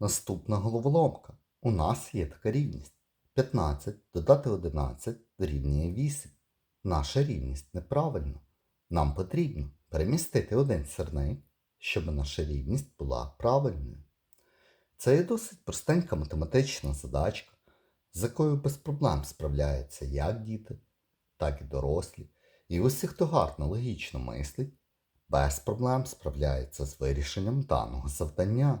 Наступна головоломка. У нас є така рівність. 15 додати 11 дорівнює 8. Наша рівність неправильна. Нам потрібно перемістити один сірник, щоб наша рівність була правильною. Це є досить простенька математична задачка, з якою без проблем справляються як діти, так і дорослі. І усі, хто гарно логічно мислить, без проблем справляється з вирішенням даного завдання.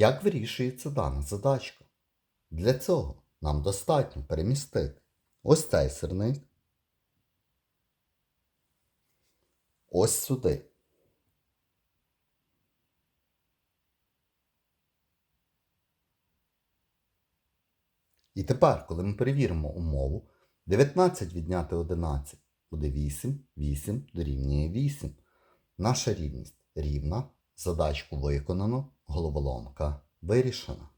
Як вирішується дана задачка? Для цього нам достатньо перемістити ось цей сирник ось сюди. І тепер, коли ми перевіримо умову, 19 відняти 11 буде 8, 8 дорівнює 8. Наша рівність рівна, задачку виконано, головоломка вирішена.